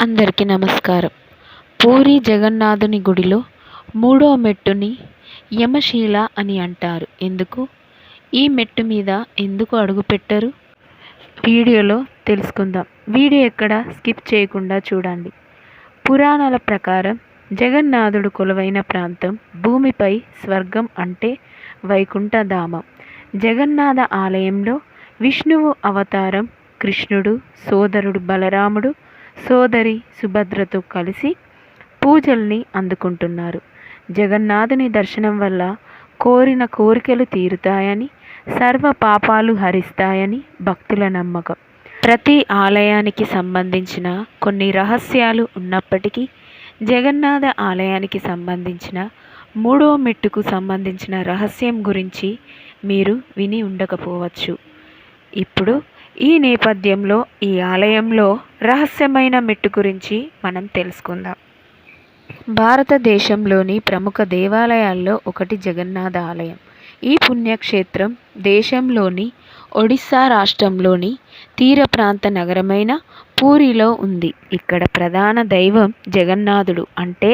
అందరికీ నమస్కారం. పూరి జగన్నాథుని గుడిలో మూడో మెట్టుని యమశీల అని అంటారు. ఎందుకు? ఈ మెట్టు మీద ఎందుకు అడుగుపెట్టరు వీడియోలో తెలుసుకుందాం. వీడియో ఎక్కడ స్కిప్ చేయకుండా చూడండి. పురాణాల ప్రకారం జగన్నాథుడు కొలువైన ప్రాంతం భూమిపై స్వర్గం అంటే వైకుంఠధామం. జగన్నాథ ఆలయంలో విష్ణువు అవతారం కృష్ణుడు సోదరుడు బలరాముడు సోదరి సుభద్రతో కలిసి పూజల్ని అందుకుంటున్నారు. జగన్నాథుని దర్శనం వల్ల కోరిన కోరికలు తీరుతాయని సర్వ పాపాలు హరిస్తాయని భక్తుల నమ్మకం. ప్రతి ఆలయానికి సంబంధించిన కొన్ని రహస్యాలు ఉన్నప్పటికీ జగన్నాథ ఆలయానికి సంబంధించిన మూడో మెట్టుకు సంబంధించిన రహస్యం గురించి మీరు విని ఉండకపోవచ్చు. ఇప్పుడు ఈ నేపథ్యంలో ఈ ఆలయంలో రహస్యమైన మెట్టు గురించి మనం తెలుసుకుందాం. భారతదేశంలోని ప్రముఖ దేవాలయాల్లో ఒకటి జగన్నాథ ఆలయం. ఈ పుణ్యక్షేత్రం దేశంలోని ఒడిస్సా రాష్ట్రంలోని తీర ప్రాంత నగరమైన పూరిలో ఉంది. ఇక్కడ ప్రధాన దైవం జగన్నాథుడు అంటే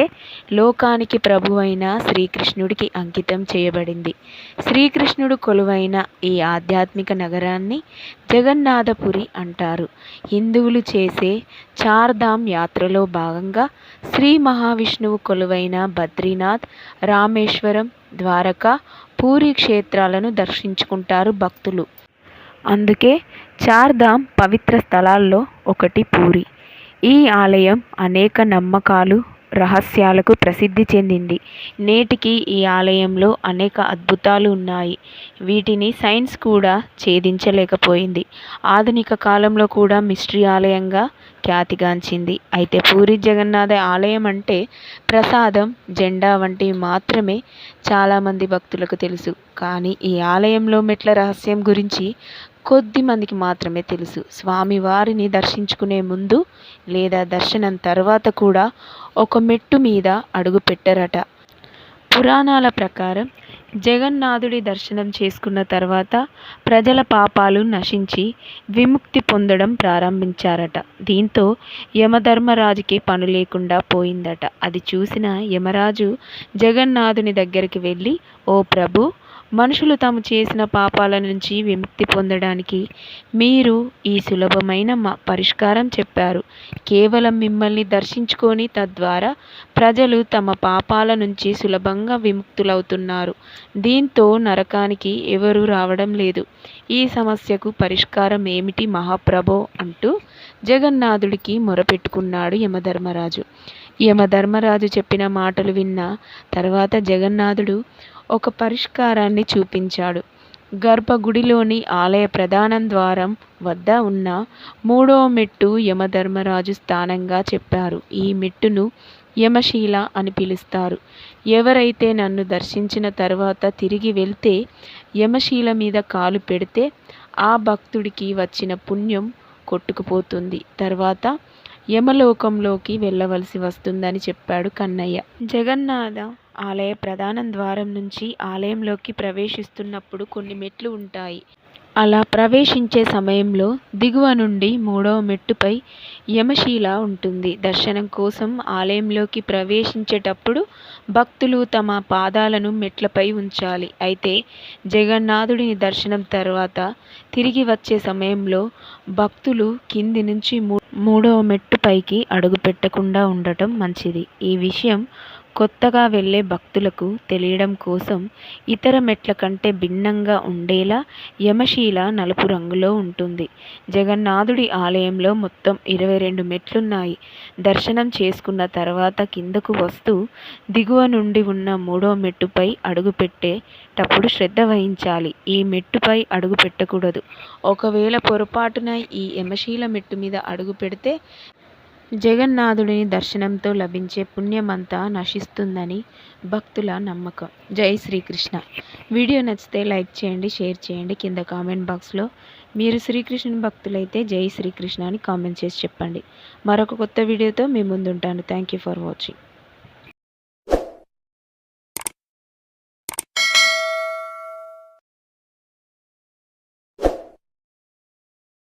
లోకానికి ప్రభువైన శ్రీకృష్ణుడికి అంకితం చేయబడింది. శ్రీకృష్ణుడు కొలువైన ఈ ఆధ్యాత్మిక నగరాన్ని జగన్నాథపురి అంటారు. హిందువులు చేసే చార్ధామ్ యాత్రలో భాగంగా శ్రీ మహావిష్ణువు కొలువైన బద్రీనాథ్ రామేశ్వరం ద్వారకా పూరి క్షేత్రాలను దర్శించుకుంటారు భక్తులు. అందుకే చార్ధామ్ పవిత్ర స్థలాల్లో ఒకటి పూరి. ఈ ఆలయం అనేక నమ్మకాలు రహస్యాలకు ప్రసిద్ధి చెందింది. నేటికి ఈ ఆలయంలో అనేక అద్భుతాలు ఉన్నాయి. వీటిని సైన్స్ కూడా ఛేదించలేకపోయింది. ఆధునిక కాలంలో కూడా మిస్టరీ ఆలయంగా ఖ్యాతిగాంచింది. అయితే పూరి జగన్నాథ ఆలయం అంటే ప్రసాదం జెండా వంటివి మాత్రమే చాలామంది భక్తులకు తెలుసు. కానీ ఈ ఆలయంలో మెట్ల రహస్యం గురించి కొద్ది మందికి మాత్రమే తెలుసు. స్వామివారిని దర్శించుకునే ముందు లేదా దర్శనం తర్వాత కూడా ఒక మెట్టు మీద అడుగు పెట్టరట. పురాణాల ప్రకారం జగన్నాథుడి దర్శనం చేసుకున్న తర్వాత ప్రజల పాపాలు నశించి విముక్తి పొందడం ప్రారంభించారట. దీంతో యమధర్మరాజుకి పని లేకుండా పోయిందట. అది చూసిన యమరాజు జగన్నాథుని దగ్గరికి వెళ్ళి ఓ ప్రభు మనుషులు తాము చేసిన పాపాల నుంచి విముక్తి పొందడానికి మీరు ఈ సులభమైన పరిష్కారం చెప్పారు. కేవలం మిమ్మల్ని దర్శించుకొని తద్వారా ప్రజలు తమ పాపాల నుంచి సులభంగా విముక్తులవుతున్నారు. దీంతో నరకానికి ఎవరూ రావడం లేదు. ఈ సమస్యకు పరిష్కారం ఏమిటి మహాప్రభో అంటూ జగన్నాథుడికి మొరపెట్టుకున్నాడు యమధర్మరాజు. యమధర్మరాజు చెప్పిన మాటలు విన్న తర్వాత జగన్నాథుడు ఒక పరిష్కారాన్ని చూపించాడు. గర్భగుడిలోని ఆలయ ప్రధాన ద్వారం వద్ద ఉన్న మూడో మెట్టు యమధర్మరాజు స్థానంగా చెప్పారు. ఈ మెట్టును యమశీల అని పిలుస్తారు. ఎవరైతే నన్ను దర్శించిన తర్వాత తిరిగి వెళ్తే యమశీల మీద కాలు పెడితే ఆ భక్తుడికి వచ్చిన పుణ్యం కొట్టుకుపోతుంది. తర్వాత యమలోకంలోకి వెళ్ళవలసి వస్తుందని చెప్పాడు కన్నయ్య. జగన్నాథ ఆలయ ప్రధాన ద్వారం నుంచి ఆలయంలోకి ప్రవేశిస్తున్నప్పుడు కొన్ని మెట్లు ఉంటాయి. అలా ప్రవేశించే సమయంలో దిగువ నుండి మూడవ మెట్టుపై యమశీల ఉంటుంది. దర్శనం కోసం ఆలయంలోకి ప్రవేశించేటప్పుడు భక్తులు తమ పాదాలను మెట్లపై ఉంచాలి. అయితే జగన్నాథుడిని దర్శనం తర్వాత తిరిగి వచ్చే సమయంలో భక్తులు కింది నుంచి మూడవ మెట్టుపైకి అడుగు పెట్టకుండా ఉండటం మంచిది. ఈ విషయం కొత్తగా వెళ్ళే భక్తులకు తెలియడం కోసం ఇతర మెట్ల కంటే భిన్నంగా ఉండేలా యమశీల నలుపు రంగులో ఉంటుంది. జగన్నాథుడి ఆలయంలో మొత్తం ఇరవై రెండు మెట్లున్నాయి. దర్శనం చేసుకున్న తర్వాత కిందకు వస్తూ దిగువ నుండి ఉన్న మూడో మెట్టుపై అడుగు పెట్టేటప్పుడు శ్రద్ధ వహించాలి. ఈ మెట్టుపై అడుగు పెట్టకూడదు ఒకవేళ పొరపాటున ఈ యమశీల మెట్టు మీద అడుగు పెడితే జగన్నాథుడిని దర్శనంతో లభించే పుణ్యమంతా నశిస్తుందని భక్తుల నమ్మకం. జై శ్రీకృష్ణ. వీడియో నచ్చితే లైక్ చేయండి షేర్ చేయండి. కింద కామెంట్ బాక్స్లో మీరు శ్రీకృష్ణుని భక్తులైతే జై శ్రీకృష్ణ అని కామెంట్ చేసి చెప్పండి. మరొక కొత్త వీడియోతో మీ ముందుంటాను. Thank you for watching.